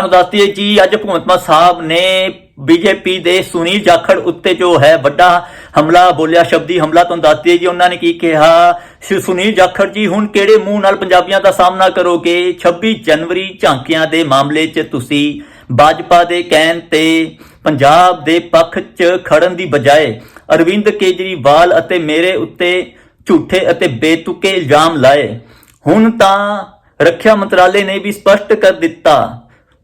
ਤੁਹਾਨੂੰ ਦੱਸਦੀਏ ਜੀ ਅੱਜ ਭਗਵੰਤ ਮਾਨ ਸਾਹਿਬ ਨੇ ਬੀਜੇਪੀ ਦੇ ਸੁਨੀਲ ਜਾਖੜ ਉੱਤੇ ਜੋ ਹੈ ਵੱਡਾ ਹਮਲਾ ਬੋਲਿਆ, ਸ਼ਬਦੀ ਹਮਲਾ ਤੁਹਾਨੂੰ ਦੱਸਦੀਏ ਜੀ ਉਹਨਾਂ ਨੇ ਕੀ ਕਿਹਾ? ਸੁਨੀਲ ਜਾਖੜ ਜੀ, ਹੁਣ ਕਿਹੜੇ ਮੂੰਹ ਨਾਲ ਪੰਜਾਬੀਆਂ ਦਾ ਸਾਹਮਣਾ ਕਰੋਗੇ? 26 ਜਨਵਰੀ ਝਾਂਕੀਆਂ ਦੇ ਮਾਮਲੇ 'ਚ ਤੁਸੀਂ ਭਾਜਪਾ ਦੇ ਕਹਿਣ ਤੇ ਪੰਜਾਬ ਦੇ ਪੱਖ 'ਚ ਖੜਨ ਦੀ ਬਜਾਏ ਅਰਵਿੰਦ ਕੇਜਰੀਵਾਲ ਅਤੇ ਮੇਰੇ ਉੱਤੇ ਝੂਠੇ ਅਤੇ ਬੇਤੁਕੇ ਇਲਜ਼ਾਮ ਲਾਏ। ਹੁਣ ਤਾਂ ਰੱਖਿਆ ਮੰਤਰਾਲੇ ਨੇ ਵੀ ਸਪਸ਼ਟ ਕਰ ਦਿੱਤਾ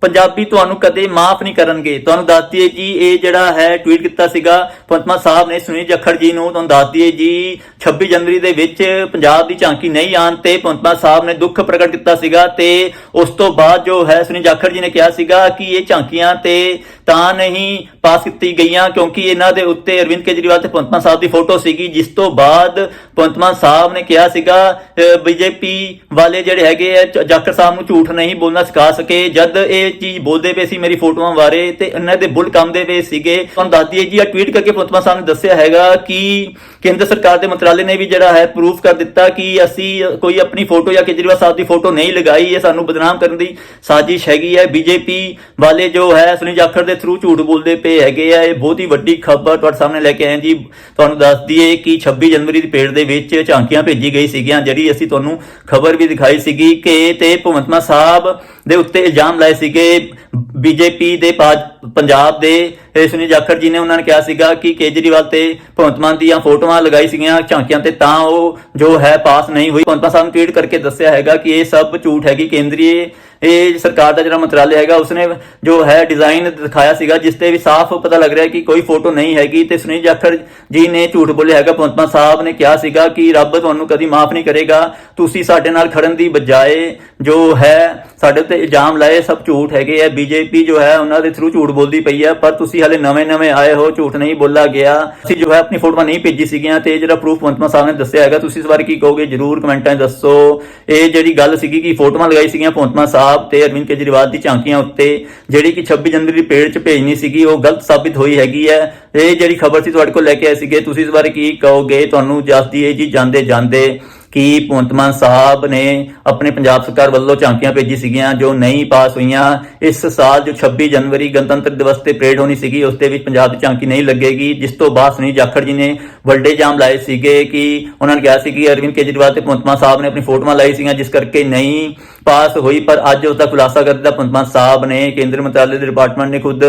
ਪੰਜਾਬੀ ਤੁਹਾਨੂੰ ਕਦੇ ਮਾਫ ਨਹੀਂ ਕਰਨਗੇ। ਤੁਹਾਨੂੰ ਦੱਸ ਦਈਏ ਜੀ, ਇਹ ਜਿਹੜਾ ਹੈ ਟਵੀਟ ਕੀਤਾ ਸੀਗਾ ਪੰਤਮਾ ਸਾਹਿਬ ਨੇ ਸੁਨੀਲ ਜੱਖੜ ਜੀ ਨੂੰ। ਤੁਹਾਨੂੰ ਦੱਸ ਦਈਏ ਜੀ 26 ਜਨਵਰੀ ਦੇ ਵਿੱਚ ਪੰਜਾਬ ਦੀ ਝਾਂਕੀ ਨਹੀਂ ਆਉਣ ਤੇ ਪੰਤਮਾ ਸਾਹਿਬ ਨੇ ਦੁੱਖ ਪ੍ਰਗਟ ਕੀਤਾ ਸੀਗਾ ਤੇ ਉਸ ਤੋਂ ਬਾਅਦ ਜੋ ਹੈ, ਸੁਨੀਲ ਜਾਖੜ ਜੀ ਨੇ ਕਿਹਾ ਸੀਗਾ ਕਿ ਇਹ ਝਾਂਕੀਆਂ ਤੇ ਤਾਂ ਨਹੀਂ ਪਾਸ ਕੀਤੀ ਗਈਆਂ ਕਿਉਂਕਿ ਇਹਨਾਂ ਦੇ ਉੱਤੇ ਅਰਵਿੰਦ ਕੇਜਰੀਵਾਲ ਤੇ ਪੰਤਮਾ ਸਾਹਿਬ ਦੀ ਫੋਟੋ ਸੀਗੀ, ਜਿਸ ਤੋਂ ਬਾਅਦ ਪੰਤਮਾ ਸਾਹਿਬ ਨੇ ਕਿਹਾ ਸੀਗਾ ਬੀਜੇਪੀ ਵਾਲੇ ਜਿਹੜੇ ਹੈਗੇ ਆ, ਜ- ਜਾਖੜ ਸਾਹਿਬ ਨੂੰ ਝੂਠ ਨਹੀਂ ਬੋਲਣਾ ਸਿਖਾ ਸਕੇ। ਜਦ ਇਹ ਚੀਜ਼ ਬੋਲਦੇ ਪਏ ਸੀ ਮੇਰੀ ਫੋਟੋਆਂ ਬਾਰੇ ਤੇ ਇਹਨਾਂ ਦੇ ਬੁੱਲ ਕੰਮ ਦੇ ਪਏ ਸੀਗੇ। ਤੁਹਾਨੂੰ ਦੱਸ ਦਈਏ ਜੀ ਆ ਟਵੀਟ ਕਰਕੇ ਪੰਤਮਾ ਸਾਹਿਬ ਨੇ ਦੱਸਿਆ ਹੈਗਾ ਕਿ ਕੇਂਦਰ ਸਰਕਾਰ ਦੇ ਮੰਤਰਾਲੇ ਨੇ ਵੀ ਜਿਹੜਾ ਹੈ ਪ੍ਰੂਫ ਕਰ ਦਿੱਤਾ ਕਿ ਅਸੀਂ ਕੋਈ ਆਪਣੀ ਫੋਟੋ ਜਾਂ ਕੇਜਰੀਵਾਲ ਸਾਹਿਬ ਦੀ ਫੋਟੋ ਨਹੀਂ ਲਗਾਈ, ਇਹ ਸਾਨੂੰ ਬਦਨਾਮ ਕਰਨ ਦੀ ਸਾਜ਼ਿਸ਼ ਹੈਗੀ ਹੈ। ਬੀਜੇਪੀ ਵਾਲੇ ਜੋ ਹੈ ਸੁਨੀਲ ਜਾਖੜ ਦੇ ਥਰੂ ਝੂਠ ਬੋਲਦੇ ਪਏ ਹੈਗੇ ਆ। ਇਹ ਬਹੁਤ ਹੀ ਵੱਡੀ ਖਬਰ ਤੁਹਾਡੇ ਸਾਹਮਣੇ ਲੈ ਕੇ ਆਏ ਜੀ। ਤੁਹਾਨੂੰ ਦੱਸ ਦਈਏ ਕਿ 26 ਜਨਵਰੀ ਦੀ ਪੇੜ ਦੇ ਵਿੱਚ ਝਾਂਕੀਆਂ ਭੇਜੀ ਗਈ ਸੀਗੀਆਂ, ਜਿਹੜੀ ਅਸੀਂ ਤੁਹਾਨੂੰ ਖਬਰ ਵੀ ਦਿਖਾਈ ਸੀਗੀ ਕਿ ਤੇ ਭਗਵੰਤ ਮਾਨ ਸਾਹਿਬ ਦੇ ਉੱਤੇ ਇਲਜ਼ਾਮ ਲਾਏ ਸੀਗੇ। ਬੀਜੇਪੀ ਦੇ ਪਾਜ- ਪੰਜਾਬ ਦੇ ਸੁਨੀਲ ਜਾਖੜ ਜੀ ਨੇ ਉਹਨਾਂ ਨੇ ਕਿਹਾ ਸੀਗਾ ਕਿ ਕੇਜਰੀਵਾਲ ਤੇ ਭਗਵੰਤ ਮਾਨ ਦੀਆਂ ਫੋਟੋਆਂ ਲਗਾਈ ਸੀਗੀਆਂ ਝਾਂਕੀਆਂ ਤੇ, ਤਾਂ ਉਹ ਜੋ ਹੈ ਪਾਸ ਨਹੀਂ ਹੋਈ। ਭਗਵੰਤ ਮਾਨ ਸਾਹਿਬ ਨੇ ਟਵੀਟ ਕਰਕੇ ਦੱਸਿਆ ਹੈਗਾ ਕਿ ਇਹ ਸਭ ਝੂਠ ਹੈਗੀ ਕੇਂਦਰੀ ਇਹ ਸਰਕਾਰ ਦਾ ਜਿਹੜਾ ਮੰਤਰਾਲੇ ਹੈਗਾ, ਉਸਨੇ ਜੋ ਹੈ ਡਿਜ਼ਾਈਨ ਦਿਖਾਇਆ ਸੀਗਾ, ਜਿਸ ਤੇ ਵੀ ਸਾਫ਼ ਪਤਾ ਲੱਗ ਰਿਹਾ ਕਿ ਕੋਈ ਫੋਟੋ ਨਹੀਂ ਹੈਗੀ। ਤੇ ਸੁਨੀਲ ਜਾਖੜ ਜੀ ਨੇ ਝੂਠ ਬੋਲਿਆ ਹੈਗਾ। ਭਗਵੰਤ ਮਾਨ ਸਾਹਿਬ ਨੇ ਕਿਹਾ ਸੀਗਾ ਕਿ ਰੱਬ ਤੁਹਾਨੂੰ ਕਦੀ ਮਾਫ ਨਹੀਂ ਕਰੇਗਾ। ਤੁਸੀਂ ਸਾਡੇ ਨਾਲ ਖੜਨ ਦੀ ਬਜਾਏ ਜੋ ਹੈ ਸਾਡੇ ਉੱਤੇ ਇਲਜ਼ਾਮ ਲਾਏ, ਸਭ ਝੂਠ ਹੈਗੇ ਆ। ਬੀਜੇਪੀ ਜੋ ਹੈ ਉਹਨਾਂ ਦੇ ਥਰੂ ਝੂਠ ਬੋਲਦੀ ਪਈ ਹੈ ਪਰ ਤੁਸੀਂ ਹਲੇ ਨਵੇਂ-ਨਵੇਂ ਆਏ ਹੋ, ਝੂਠ ਨਹੀਂ ਬੋਲਾ ਗਿਆ। ਅਸੀਂ ਜੋ ਹੈ ਆਪਣੀ ਫੋਟੋਆਂ ਨਹੀਂ ਭੇਜੀ ਸੀਗੀਆਂ ਤੇ ਇਹ ਜਿਹੜਾ ਪ੍ਰੂਫ ਮੰਤਮਾ ਸਾਹਿਬ ਨੇ ਦੱਸਿਆ ਹੈਗਾ, ਤੁਸੀਂ ਇਸ ਬਾਰੇ ਕੀ ਕਹੋਗੇ? ਜਰੂਰ ਕਮੈਂਟਾਂ 'ਚ ਦੱਸੋ। ਇਹ ਜਿਹੜੀ ਗੱਲ ਸੀਗੀ ਕਿ ਫੋਟੋਆਂ ਲਗਾਈ ਸੀਗੀਆਂ ਪੰਤਮਾ ਸਾਹਿਬ ਤੇ ਅਰਵਿੰਦ ਕੇਜਰੀਵਾਲ ਦੀ ਝਾਂਕੀਆਂ ਉੱਤੇ, ਜਿਹੜੀ ਕਿ 26 ਜਨਵਰੀ ਦੀ ਪੇੜ 'ਚ ਭੇਜਣੀ ਸੀਗੀ, ਉਹ ਗਲਤ ਸਾਬਿਤ ਹੋਈ ਹੈਗੀ ਹੈ। ਇਹ ਜਿਹੜੀ ਖਬਰ ਸੀ ਤੁਹਾਡੇ ਕੋਲ ਲੈ ਕੇ ਆਏ ਸੀਗੇ, ਤੁਸੀਂ ਇਸ ਬਾਰੇ ਕੀ ਕਹੋਗੇ? ਤੁਹਾਨੂੰ ਜਸਦੀ ਇਹ ਜੀ ਜਾਂਦੇ ਜਾਂਦੇ ਕਿ ਭਗਵੰਤ ਮਾਨ ਸਾਹਿਬ ਨੇ ਆਪਣੇ ਪੰਜਾਬ ਸਰਕਾਰ ਵੱਲੋਂ ਝਾਂਕੀਆਂ ਭੇਜੀ ਸੀਗੀਆਂ, ਜੋ ਨਹੀਂ ਪਾਸ ਹੋਈਆਂ। ਇਸ ਸਾਲ ਜੋ 26 ਜਨਵਰੀ ਗਣਤੰਤਰ ਦਿਵਸ ਤੇ ਪਰੇਡ ਹੋਣੀ ਸੀਗੀ, ਉਸ ਦੇ ਵਿੱਚ ਪੰਜਾਬ ਦੀ ਝਾਂਕੀ ਨਹੀਂ ਲੱਗੇਗੀ, ਜਿਸ ਤੋਂ ਬਾਅਦ ਸੁਨੀਲ ਜਾਖੜ ਜੀ ਨੇ ਵੱਡੇ ਜਾਮ ਲਾਏ ਸੀਗੇ ਕਿ ਉਹਨਾਂ ਨੇ ਕਿਹਾ ਸੀ ਕਿ ਅਰਵਿੰਦ ਕੇਜਰੀਵਾਲ ਤੇ ਭਗਵੰਤ ਮਾਨ ਸਾਹਿਬ ਨੇ ਆਪਣੀ ਫੋਟੋਆਂ ਲਾਈ ਸੀਗੀਆਂ, ਜਿਸ ਕਰਕੇ ਨਹੀਂ ਪਾਸ ਹੋਈ, ਪਰ ਅੱਜ ਉਸ ਦਾ ਖੁਲਾਸਾ ਕਰ ਦਿੱਤਾ ਭਗਵੰਤ ਮਾਨ ਸਾਹਿਬ ਨੇ ਕੇਂਦਰ ਮੰਤਰਾਲੇ ਦੇ ਡਿਪਾਰਟਮੈਂਟ ਨੇ ਖੁਦ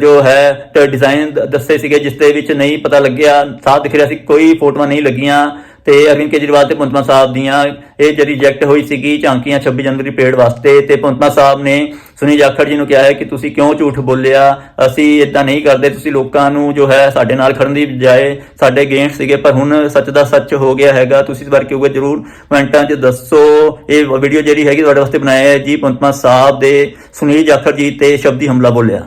ਜੋ ਹੈ ਡਿਜ਼ਾਈਨ ਦੱਸੇ ਸੀਗੇ, ਜਿਸ ਦੇ ਵਿੱਚ ਨਹੀਂ ਪਤਾ ਲੱਗਿਆ। ਸਾਫ਼ ਦਿਖ ਰਿਹਾ ਸੀ, ਕੋਈ ਫੋਟੋਆਂ ਨਹੀਂ ਲੱਗੀਆਂ। ਤੇ ਅਰਵਿੰਦ ਕੇਜਰੀਵਾਲ ਤੇ ਪੰਤਮਾ ਸਾਹਿਬ ਦੀਆਂ ਇਹ ਜਿਹੜੀ ਰਿਜੈਕਟ ਹੋਈ ਸੀਗੀ ਝਾਂਕੀਆਂ 26 ਜਨਵਰੀ ਪਰੇਡ ਵਾਸਤੇ ਤੇ ਪੰਤਮਾ ਸਾਹਿਬ ਨੇ ਸੁਨੀਲ ਜਾਖੜ ਜੀ ਨੂੰ ਕਿਹਾ ਹੈ ਕਿ ਤੁਸੀਂ ਕਿਉਂ ਝੂਠ ਬੋਲਿਆ? ਅਸੀਂ ਇਦਾਂ ਨਹੀਂ ਕਰਦੇ, ਤੁਸੀਂ ਲੋਕਾਂ ਨੂੰ ਜੋ ਹੈ ਸਾਡੇ ਨਾਲ ਖੜਨ ਦੀ ਬਜਾਏ ਸਾਡੇ ਅਗੇਂਸਟ ਸੀਗੇ, ਪਰ ਹੁਣ ਸੱਚ ਦਾ ਸੱਚ ਹੋ ਗਿਆ ਹੈਗਾ। ਤੁਸੀਂ ਇਸ ਬਾਰੇ ਕਿਉਂਕਿ ਜਰੂਰ ਕਮੈਂਟਾਂ 'ਚ ਦੱਸੋ। ਇਹ ਵੀਡੀਓ ਜਿਹੜੀ ਹੈਗੀ ਤੁਹਾਡੇ ਵਾਸਤੇ ਬਣਾਇਆ ਹੈ ਜੀ ਪੰਤਮਾ ਸਾਹਿਬ ਦੇ ਸੁਨੀਲ ਜਾਖੜ ਜੀ ਤੇ ਸ਼ਬਦੀ ਹਮਲਾ ਬੋਲਿਆ।